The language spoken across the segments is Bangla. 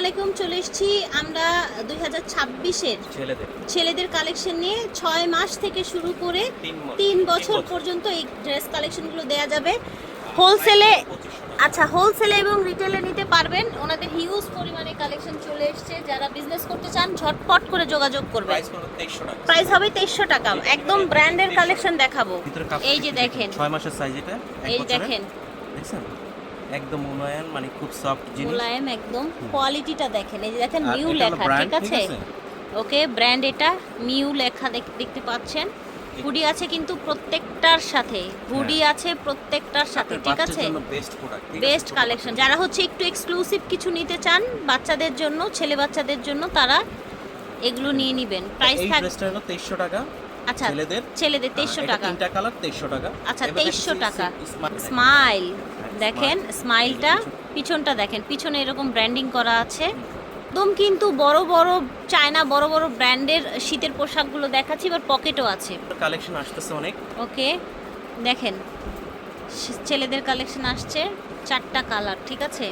আলাইকুম চলে এসেছি আমরা দুই হাজার ছাব্বিশের ছেলেদের। কালেকশন নিয়ে। ছয় মাস থেকে শুরু করে তিন বছর। পর্যন্ত এই ড্রেস কালেকশনগুলো দেয়া যাবে। হোলসেলে আচ্ছা হোলসেলে এবং রিটেলে নিতে পারবেন। ওনাদের হিউজ পরিমাণে কালেকশন চলে এসেছে। যারা বিজনেস করতে চান ঝটপট করে যোগাযোগ করবেন। প্রাইস পড়বে 2300 টাকা। প্রাইস হবে তেইশশো টাকা। একদম ব্র্যান্ডের কালেকশন দেখাবো। এই যে দেখেন। 6 মাসের সাইজ এটা এই দেখেন। দেখছেন? একদম উন্নয়ন মানে খুব সফট জিনিস। মোলায়েম একদম। কোয়ালিটিটা দেখেন। এই যে দেখেন মিউ লেখা ঠিক আছে? ওকে ব্র্যান্ড এটা মিউ লেখা দেখ- দেখতে পাচ্ছেন। হুডি আছে কিন্তু প্রত্যেকটার সাথে। হুডি আছে প্রত্যেকটার সাথে ঠিক আছে? বেস্ট প্রোডাক্ট বেস্ট কালেকশন যারা হচ্ছে একটু এক্সক্লুসিভ কিছু নিতে চান বাচ্চাদের জন্য ছেলে বাচ্চাদের জন্য তারা এগুলো নিয়ে নেবেন। প্রাইস এই থাক ড্রেসটা হলো 2300 টাকা। আচ্ছা ছেলেদের। ছেলেদের আর তেইশশো এটা টাকা। তিনটা কালার 2300 টাকা। আচ্ছা এবার তেইশশো দেখছি টাকা। স্মাইল হ্যাঁ, দেখেন স্মাইলটা পিছনটা দেখেন পিছনে এরকম ব্র্যান্ডিং করা আছে। একদম কিন্তু বড় বড় চায়না বড় বড় ব্র্যান্ডের শীতের পোশাকগুলো দেখাচ্ছি এবার পকেটও আছে। কালেকশন আসতেছে অনেক। ওকে দেখেন ছেলেদের কালেকশন আসছে চারটা কালার ঠিক আছে?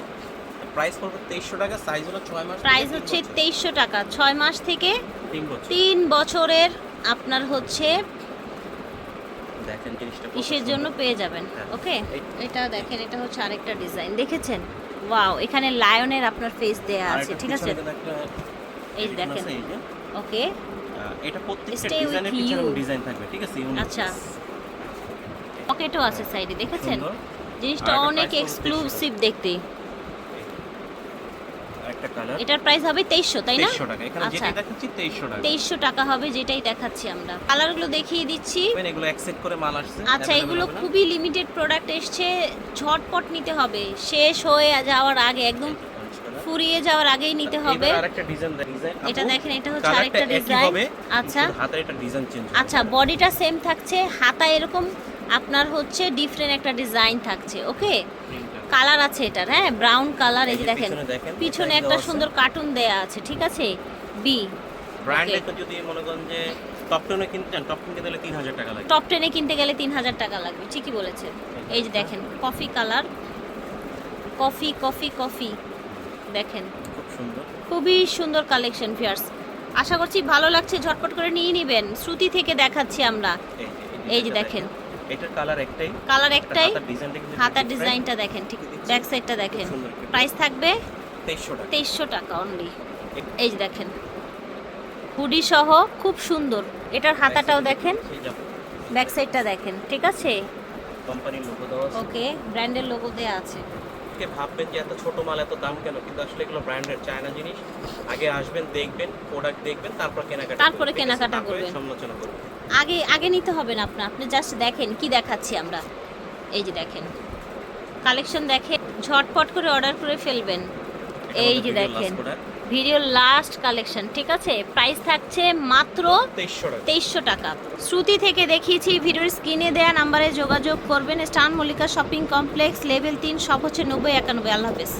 প্রাইস পড়বে 2300 টাকা সাইজ হলো 6 মাস প্রাইস হচ্ছে বছর। তেইশশো টাকা ছয় মাস থেকে তিন বছর। তিন বছরের আপনার হচ্ছে দেখেন জিনিসটা ইসের জন্য পেয়ে যাবেন হ্যাঁ। ওকে? এটা দেখেন এটা হচ্ছে আরেকটা ডিজাইন দেখেছেন? ওয়াও এখানে লায়নের আপনার ফেস দেয়া আছে ঠিক আছে? এই দেখেন। ওকে? এটা প্রত্যেকটা ডিজাইনের পিছনে ডিজাইন থাকবে ঠিক আছে? আচ্ছা। পকেটও আছে সাইডে দেখেছেন? জিনিসটা অনেক এক্সক্লুসিভ দেখতে। কালার এটার প্রাইস হবে তেইশশো তাই না? 2300 টাকা। এখানে আচ্ছা। যেটা দেখাচ্ছি 2300 টাকা। তেইশশো টাকা হবে যেটাই দেখাচ্ছি আমরা। কালারগুলো দেখিয়ে দিচ্ছি। দেখবেন এগুলো অ্যাকসেপ্ট করে মাল আসছে আচ্ছা এগুলো খুবই লিমিটেড প্রোডাক্ট এসছে। ঝটপট নিতে হবে। শেষ হয়ে যাওয়ার আগে একদম ফুরিয়ে যাওয়ার আগেই নিতে হবে। এটা দেখেন এটা হচ্ছে আরেকটা ডিজাইন আচ্ছা। হাতের একটা ডিজাইন চেঞ্জ আচ্ছা বডিটা সেম থাকছে হাতা এরকম আপনার হচ্ছে ডিফারেন্ট একটা ডিজাইন থাকছে ওকে কালার আছে এটার হ্যাঁ? ব্রাউন কালার এই যে দেখেন। পিছনে একটা সুন্দর কার্টুন দেয়া আছে ঠিক আছে? বি ব্র্যান্ডে তো যদি মনে করেন যে টপ টেনে কিনতে চান টপ কিনতে গেলে 3000 টাকা লাগে টপ টেনে কিনতে গেলে তিন হাজার টাকা লাগবে ঠিকই বলেছেন। এই যে দেখেন coffee colour coffee coffee coffee দেখেন। খুব সুন্দর। খুবই সুন্দর কালেকশন ফিয়ার্স আশা করছি ভালো লাগছে ঝটপট করে নিয়ে নেবেন। শ্রুতি থেকে দেখাচ্ছি আমরা। এই যে দেখেন। এটার কালার একটাই। কালার একটাই হাতার ডিজাইনটা দেখেন ঠিক ব্যাক সাইডটা দেখেন। প্রাইস থাকবে 2300 টাকা। তেইশশো টাকা অনলি এই যে দেখেন হুডি সহ খুব সুন্দর। এটার হাতাটাও দেখেন। ব্যাক সাইডটা দেখেন ঠিক আছে? কোম্পানির লোগো দেওয়া আছে। ওকে ব্র্যান্ডের লোগো দেয়া আছে। কে ভাববেন যে এত ছোট মাল এত দাম কেন? কিন্তু আসলে এগুলো ব্র্যান্ডের চায়না জিনিস। আগে আসবেন দেখবেন প্রোডাক্ট দেখবেন তারপর কেনাকাটা তারপরে? কেনাকাটা করবেন। সমালোচনা করবেন। আগে আগে নিতে হবে না আপনার। আপনি জাস্ট দেখেন কি দেখাচ্ছি আমরা। এই যে দেখেন। কালেকশন দেখে ঝটপট করে অর্ডার করে ফেলবেন। এই যে দেখেন। ভিডিও লাস্ট কালেকশন ঠিক আছে? প্রাইস থাকছে মাত্র তেইশশো টাকা। শ্রুতি থেকে দেখিয়েছি ভিডিওর স্ক্রিনে দেওয়া নাম্বারে যোগাযোগ করবেন। স্টান মল্লিকা শপিং কমপ্লেক্স লেভেল তিন সব হচ্ছে নব্বই একানব্বই। আল্লাহ হাফেজ।